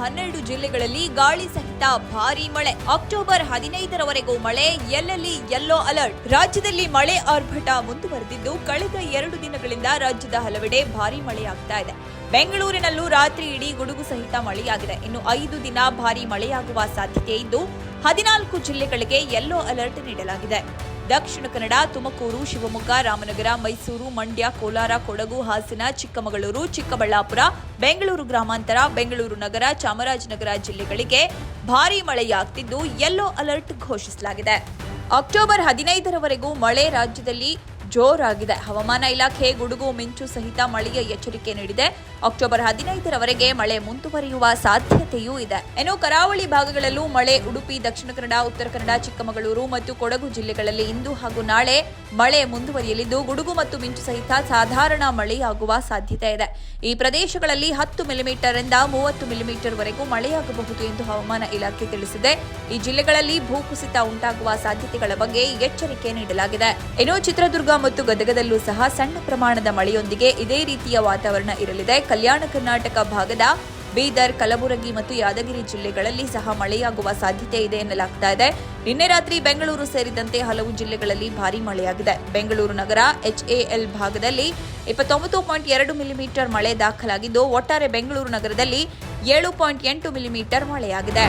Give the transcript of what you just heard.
ಹನ್ನೆರಡು ಜಿಲ್ಲೆಗಳಲ್ಲಿ ಗಾಳಿ ಸಹಿತ ಭಾರಿ ಮಳೆ. ಅಕ್ಟೋಬರ್ ಹದಿನೈದರವರೆಗೂ ಮಳೆ, ಎಲ್ಲೆಲ್ಲಿ ಯೆಲ್ಲೋ ಅಲರ್ಟ್. ರಾಜ್ಯದಲ್ಲಿ ಮಳೆ ಆರ್ಭಟ ಮುಂದುವರೆದಿದ್ದು, ಕಳೆದ ಎರಡು ದಿನಗಳಿಂದ ರಾಜ್ಯದ ಹಲವೆಡೆ ಭಾರೀ ಮಳೆಯಾಗ್ತಾ ಇದೆ. ಬೆಂಗಳೂರಿನಲ್ಲೂ ರಾತ್ರಿ ಇಡೀ ಗುಡುಗು ಸಹಿತ ಮಳೆಯಾಗಿದೆ. ಇನ್ನು ಐದು ದಿನ ಭಾರೀ ಮಳೆಯಾಗುವ ಸಾಧ್ಯತೆ ಇದ್ದು, ಹದಿನಾಲ್ಕು ಜಿಲ್ಲೆಗಳಿಗೆ ಯೆಲ್ಲೋ ಅಲರ್ಟ್ ನೀಡಲಾಗಿದೆ. ದಕ್ಷಿಣ ಕನ್ನಡ, ತುಮಕೂರು, ಶಿವಮೊಗ್ಗ, ರಾಮನಗರ, ಮೈಸೂರು, ಮಂಡ್ಯ, ಕೋಲಾರ, ಕೊಡಗು, ಹಾಸನ, ಚಿಕ್ಕಮಗಳೂರು, ಚಿಕ್ಕಬಳ್ಳಾಪುರ, ಬೆಂಗಳೂರು ಗ್ರಾಮಾಂತರ, ಬೆಂಗಳೂರು ನಗರ, ಚಾಮರಾಜನಗರ ಜಿಲ್ಲೆಗಳಿಗೆ ಭಾರೀ ಮಳೆಯಾಗ್ತಿದ್ದು ಯೆಲ್ಲೋ ಅಲರ್ಟ್ ಘೋಷಿಸಲಾಗಿದೆ. ಅಕ್ಟೋಬರ್ ಹದಿನೈದರವರೆಗೂ ಮಳೆ ರಾಜ್ಯದಲ್ಲಿ ಜೋರಾಗಿದೆ. ಹವಾಮಾನ ಇಲಾಖೆ ಗುಡುಗು ಮಿಂಚು ಸಹಿತ ಮಳೆಯ ಎಚ್ಚರಿಕೆ ನೀಡಿದೆ. ಅಕ್ಟೋಬರ್ ಹದಿನೈದರವರೆಗೆ ಮಳೆ ಮುಂದುವರಿಯುವ ಸಾಧ್ಯತೆಯೂ ಇದೆ. ಇನ್ನು ಕರಾವಳಿ ಭಾಗಗಳಲ್ಲೂ ಮಳೆ, ಉಡುಪಿ, ದಕ್ಷಿಣ ಕನ್ನಡ, ಉತ್ತರ ಕನ್ನಡ, ಚಿಕ್ಕಮಗಳೂರು ಮತ್ತು ಕೊಡಗು ಜಿಲ್ಲೆಗಳಲ್ಲಿ ಇಂದು ಹಾಗೂ ನಾಳೆ ಮಳೆ ಮುಂದುವರಿಯಲಿದ್ದು, ಗುಡುಗು ಮತ್ತು ಮಿಂಚು ಸಹಿತ ಸಾಧಾರಣ ಮಳೆಯಾಗುವ ಸಾಧ್ಯತೆ ಇದೆ. ಈ ಪ್ರದೇಶಗಳಲ್ಲಿ ಹತ್ತು ಮಿಲಿಮೀಟರ್ ಇಂದ ಮೂವತ್ತು ಮಿಲಿಮೀಟರ್ ವರೆಗೂ ಮಳೆಯಾಗಬಹುದು ಎಂದು ಹವಾಮಾನ ಇಲಾಖೆ ತಿಳಿಸಿದೆ. ಈ ಜಿಲ್ಲೆಗಳಲ್ಲಿ ಭೂಕುಸಿತ ಉಂಟಾಗುವ ಸಾಧ್ಯತೆಗಳ ಬಗ್ಗೆ ಎಚ್ಚರಿಕೆ ನೀಡಲಾಗಿದೆ. ಇನ್ನು ಚಿತ್ರದುರ್ಗ ಮತ್ತು ಗದಗದಲ್ಲೂ ಸಹ ಸಣ್ಣ ಪ್ರಮಾಣದ ಮಳೆಯೊಂದಿಗೆ ಇದೇ ರೀತಿಯ ವಾತಾವರಣ ಇರಲಿದೆ. ಕಲ್ಯಾಣ ಕರ್ನಾಟಕ ಭಾಗದ ಬೀದರ್, ಕಲಬುರಗಿ ಮತ್ತು ಯಾದಗಿರಿ ಜಿಲ್ಲೆಗಳಲ್ಲಿ ಸಹ ಮಳೆಯಾಗುವ ಸಾಧ್ಯತೆ ಇದೆ ಎನ್ನಲಾಗ್ತಾ ಇದೆ. ನಿನ್ನೆ ರಾತ್ರಿ ಬೆಂಗಳೂರು ಸೇರಿದಂತೆ ಹಲವು ಜಿಲ್ಲೆಗಳಲ್ಲಿ ಭಾರೀ ಮಳೆಯಾಗಿದೆ. ಬೆಂಗಳೂರು ನಗರ ಎಚ್ಎಎಲ್ ಭಾಗದಲ್ಲಿ ಇಪ್ಪತ್ತೊಂಬತ್ತು ಪಾಯಿಂಟ್ ಎರಡು ಮಿಲಿಮೀಟರ್ ಮಳೆ ದಾಖಲಾಗಿದ್ದು, ಒಟ್ಟಾರೆ ಬೆಂಗಳೂರು ನಗರದಲ್ಲಿ ಏಳು ಪಾಯಿಂಟ್ ಎಂಟು ಮಿಲಿಮೀಟರ್ ಮಳೆಯಾಗಿದೆ.